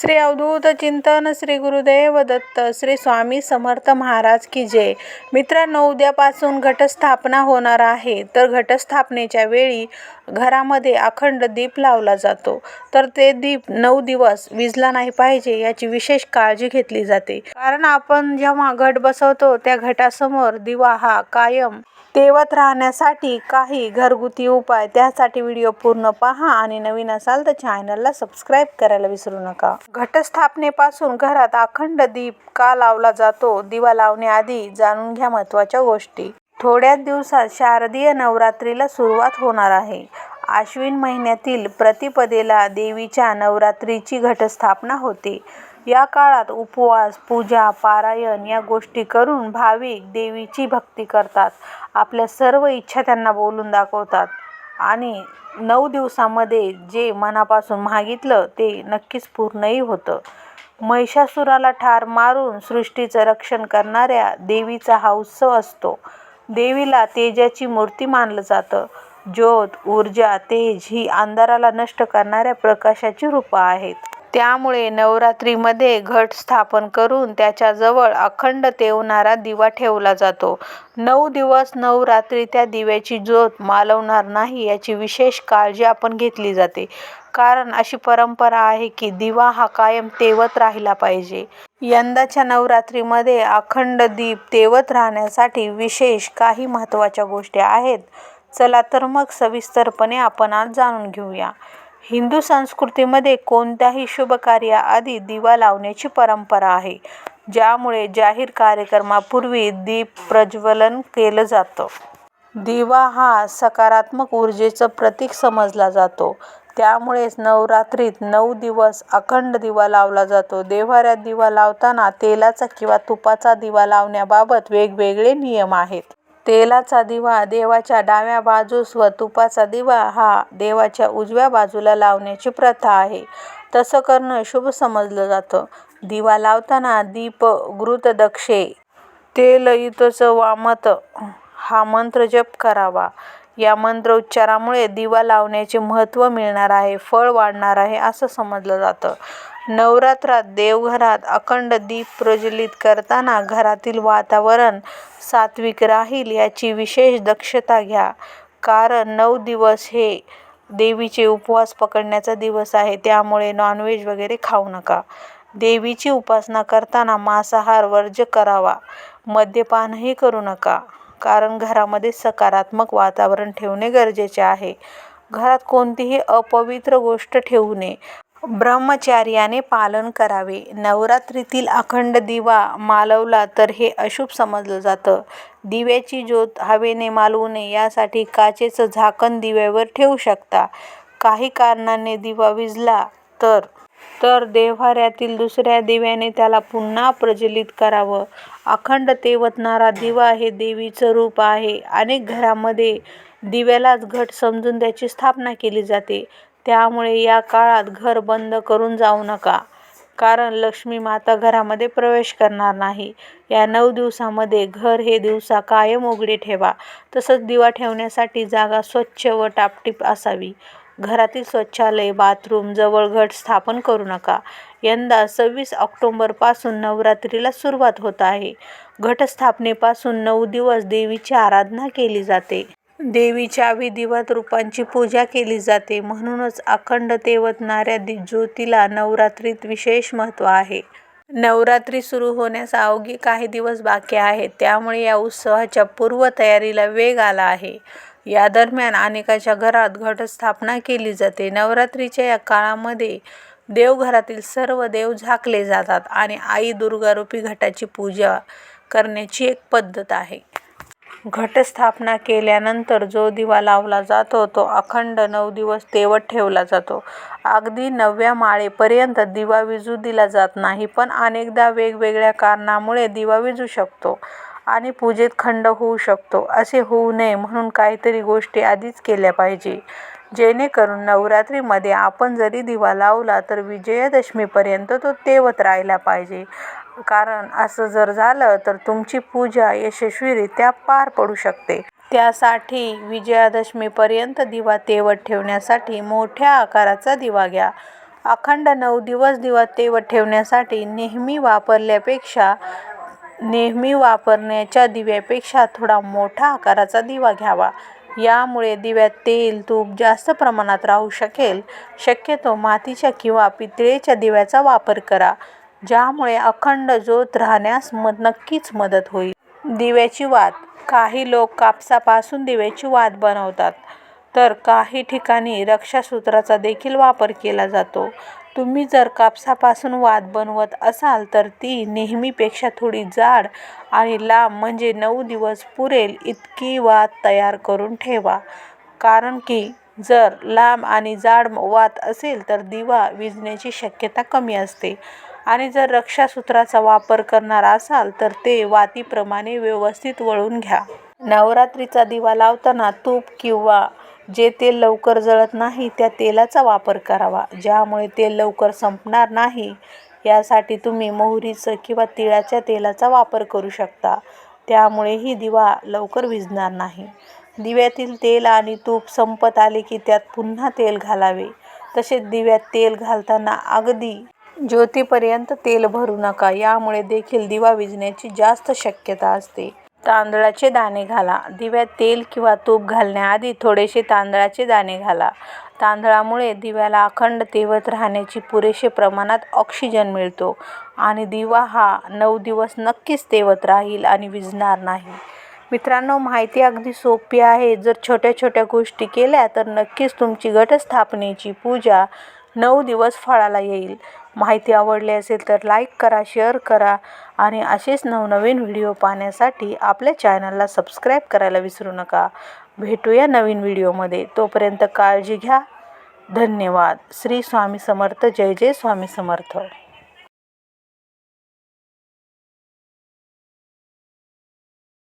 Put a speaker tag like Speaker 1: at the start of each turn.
Speaker 1: श्री अवधूत चिंतन श्री गुरुदेव दत्त श्री स्वामी समर्थ महाराज की जय. मित्रांनो उद्यापासून घटस्थापना होणार आहे. तर घटस्थापनेच्या वेळी घरामध्ये अखंड दीप लावला जातो. तर ते दीप नऊ दिवस विजला नाही पाहिजे याची विशेष काळजी घेतली जाते. कारण आपण जेव्हा घट बसवतो त्या घटासमोर दिवा हा कायम तेवत राहण्यासाठी काही घरगुती उपाय. त्यासाठी व्हिडिओ पूर्ण पहा आणि नवीन असाल तर चॅनलला सबस्क्राईब करायला विसरू नका. घटस्थापनेपासून घरात अखंड दीप का लावला जातो? दिवा लावण्याआधी जाणून घ्या महत्त्वाच्या गोष्टी. थोड्याच दिवसात शारदीय नवरात्रीला सुरुवात होणार आहे. आश्विन महिन्यातील प्रतिपदेला देवीच्या नवरात्रीची घटस्थापना होते. या काळात उपवास पूजा पारायण या गोष्टी करून भाविक देवीची भक्ती करतात. आपल्या सर्व इच्छा त्यांना बोलून दाखवतात. आणि नऊ दिवसामध्ये जे मनापासून मागितलं ते नक्कीच पूर्णही होतं. महिषासुराला ठार मारून सृष्टीचं रक्षण करणाऱ्या देवीचा हा उत्सव असतो. देवीला तेजाची मूर्ती मानलं जातं. ज्योत ऊर्जा तेज ही अंधाराला नष्ट करणाऱ्या प्रकाशाची रूपं आहेत. त्यामुळे नवरात्रीमध्ये घट स्थापन करून त्याच्याजवळ अखंड तेवणारा दिवा ठेवला जातो. नऊ दिवस नऊ रात्री त्या दिव्याची ज्योत मालवणार नाही याची विशेष काळजी आपण घेतली जाते. कारण अशी परंपरा आहे की दिवा हा कायम तेवत राहिला पाहिजे. यंदाच्या नवरात्रीमध्ये अखंड दीप तेवत राहण्यासाठी विशेष काही महत्त्वाच्या गोष्टी आहेत. चला तर मग सविस्तरपणे आपण आज जाणून घेऊया. हिंदू संस्कृतीमध्ये कोणत्याही शुभ कार्याआधी दिवा लावण्याची परंपरा आहे ज्यामुळे जाहीर कार्यक्रमापूर्वी दीप प्रज्वलन केलं जातं. दिवा हा सकारात्मक ऊर्जेचं प्रतीक समजला जातो. त्यामुळेच नवरात्रीत नऊ दिवस अखंड दिवा लावला जातो. देव्हाऱ्यात दिवा लावताना तेलाचा किंवा तुपाचा दिवा लावण्याबाबत वेगवेगळे नियम आहेत. तेलाचा दिवा देवाच्या डाव्या बाजूस व तुपाचा दिवा हा देवाच्या उजव्या बाजूला लावण्याची प्रथा आहे. तसं करणं शुभ समजलं जातं. दिवा लावताना दीप घृतदक्षे तेलयुतच वामत हा मंत्र जप करावा. या मंत्र उच्चारामुळे दिवा लावण्याचे महत्त्व मिळणार आहे फळ वाढणार आहे असं समजलं जातं. नवरात्रात देवघरात अखंड दीप प्रज्वलित करताना घरातील वातावरण सात्विक राहील याची विशेष दक्षता घ्या. कारण नऊ दिवस हे देवीचे उपवास पकडण्याचा दिवस आहे त्यामुळे नॉनव्हेज वगैरे खाऊ नका. देवीची उपासना करताना मांसाहार वर्ज्य करावा. मद्यपानही करू नका. कारण घरामध्ये सकारात्मक वातावरण ठेवणे गरजेचे आहे. घरात कोणतीही अपवित्र गोष्ट ठेवू नये. ब्रह्मचार्याने पालन करावे. नवरात्रीतील अखंड दिवा मालवला तर हे अशुभ समजलं जातं. दिव्याची ज्योत हवेने मालवू नये यासाठी काचेचं झाकण दिव्यावर ठेवू शकता. काही कारणाने दिवा विझला तर तर देव्हाऱ्यातील दुसऱ्या दिव्याने त्याला पुन्हा प्रज्वलित करावं. अखंड तेवतणारा दिवा हे देवीचं रूप आहे. अनेक घरामध्ये दिव्यालाच घट समजून त्याची स्थापना केली जाते. त्यामुळे या काळात घर बंद करून जाऊ नका. कारण लक्ष्मी माता घरामध्ये प्रवेश करणार नाही. या नऊ दिवसामध्ये घर हे दिवसा कायम उघडे ठेवा. तसंच दिवा ठेवण्यासाठी जागा स्वच्छ व टापटीप असावी. घरातील स्वच्छालय बाथरूम जवळ घट स्थापन करू नका. यंदा सव्वीस ऑक्टोंबरपासून नवरात्रीला सुरुवात होत आहे. घटस्थापनेपासून नऊ दिवस देवीची आराधना केली जाते. देवीच्या विधिवत रूपांची पूजा केली जाते. म्हणूनच अखंड तेवतणाऱ्या ज्योतीला नवरात्रीत विशेष महत्त्व आहे. नवरात्री सुरू होण्यास अवघे काही दिवस बाकी आहेत. त्यामुळे या उत्सवाच्या पूर्वतयारीला वेग आला आहे. या दरम्यान अनेकाच्या घरात घटस्थापना केली जाते. नवरात्रीच्या या काळामध्ये देवघरातील सर्व देव झाकले जातात आणि आई दुर्गारूपी घटाची पूजा करण्याची एक पद्धत आहे. घटस्थापना केल्यानंतर जो दिवा लावला जातो तो अखंड नऊ दिवस तेवत ठेवला जातो. अगदी नवव्या माळेपर्यंत दिवा विझू दिला जात नाही पण अनेकदा वेगवेगळ्या कारणामुळे दिवा विझू शकतो आणि पूजेत खंड होऊ शकतो. असे होऊ नये म्हणून काहीतरी गोष्टी आधीच केल्या पाहिजे. जेणेकरून नवरात्रीमध्ये आपण जरी दिवा लावला तर विजयादशमीपर्यंत तो तेवत राहिला पाहिजे. कारण असं जर झालं तर तुमची पूजा यशस्वीरित्या पार पडू शकते. त्यासाठी विजयादशमीपर्यंत दिवा तेवत ठेवण्यासाठी मोठ्या आकाराचा दिवा घ्या. अखंड नऊ दिवस दिवा तेवत ठेवण्यासाठी नेहमी वापरल्यापेक्षा नेहमी वापरण्याच्या दिव्यापेक्षा थोडा मोठा आकाराचा दिवा घ्यावा. यामुळे दिव्यात तेल तूप जास्त प्रमाणात राहू शकेल. शक्यतो मातीच्या किंवा पितळेच्या दिव्याचा वापर करा. ज्यामुळे अखंड ज्योत राहण्यास म नक्कीच मदत होईल. दिव्याची वात. काही लोक कापसापासून दिव्याची वात बनवतात. तर काही ठिकाणी रक्षासूत्राचा देखील वापर केला जातो. तुम्ही जर कापसापासून वात बनवत असाल तर ती नेहमीपेक्षा थोडी जाड आणि लांब म्हणजे नऊ दिवस पुरेल इतकी वात तयार करून ठेवा. कारण की जर लांब आणि जाड वात असेल तर दिवा विझण्याची शक्यता कमी असते. आणि जर रक्षासूत्राचा वापर करणार असाल तर ते वातीप्रमाणे व्यवस्थित वळून घ्या. नवरात्रीचा दिवा लावताना तूप किंवा जे तेल लवकर जळत नाही त्या तेलाचा वापर करावा. ज्यामुळे तेल लवकर संपणार नाही यासाठी तुम्ही मोहरीचं किंवा तिळाच्या तेलाचा वापर करू शकता. त्यामुळेही दिवा लवकर विझणार नाही. दिव्यातील तेल आणि तूप संपत आले की त्यात पुन्हा तेल घालावे. तसेच दिव्यात तेल घालताना अगदी ज्योतीपर्यंत तेल भरू नका. यामुळे देखील दिवा विझण्याची जास्त शक्यता असते. तांदळाचे दाणे घाला. दिव्यात तेल किंवा तूप घालण्याआधी थोडेसे तांदळाचे दाणे घाला. तांदळामुळे दिव्याला अखंड तेवत राहण्याची पुरेसे प्रमाणात ऑक्सिजन मिळतो आणि दिवा हा नऊ दिवस नक्कीच तेवत राहील आणि विझणार नाही. मित्रांनो माहिती अगदी सोपी आहे. जर छोट्या छोट्या गोष्टी केल्या तर नक्कीच तुमची घटस्थापनेची पूजा नऊ दिवस फळाला येईल. माहिती आवडली असेल तर लाईक करा शेअर करा आणि असेच नवनवीन व्हिडिओ पाहण्यासाठी आपल्या चॅनलला सबस्क्राईब करायला विसरू नका. भेटूया नवीन व्हिडिओमध्ये तोपर्यंत काळजी घ्या. धन्यवाद. श्री स्वामी समर्थ. जय जय स्वामी समर्थ.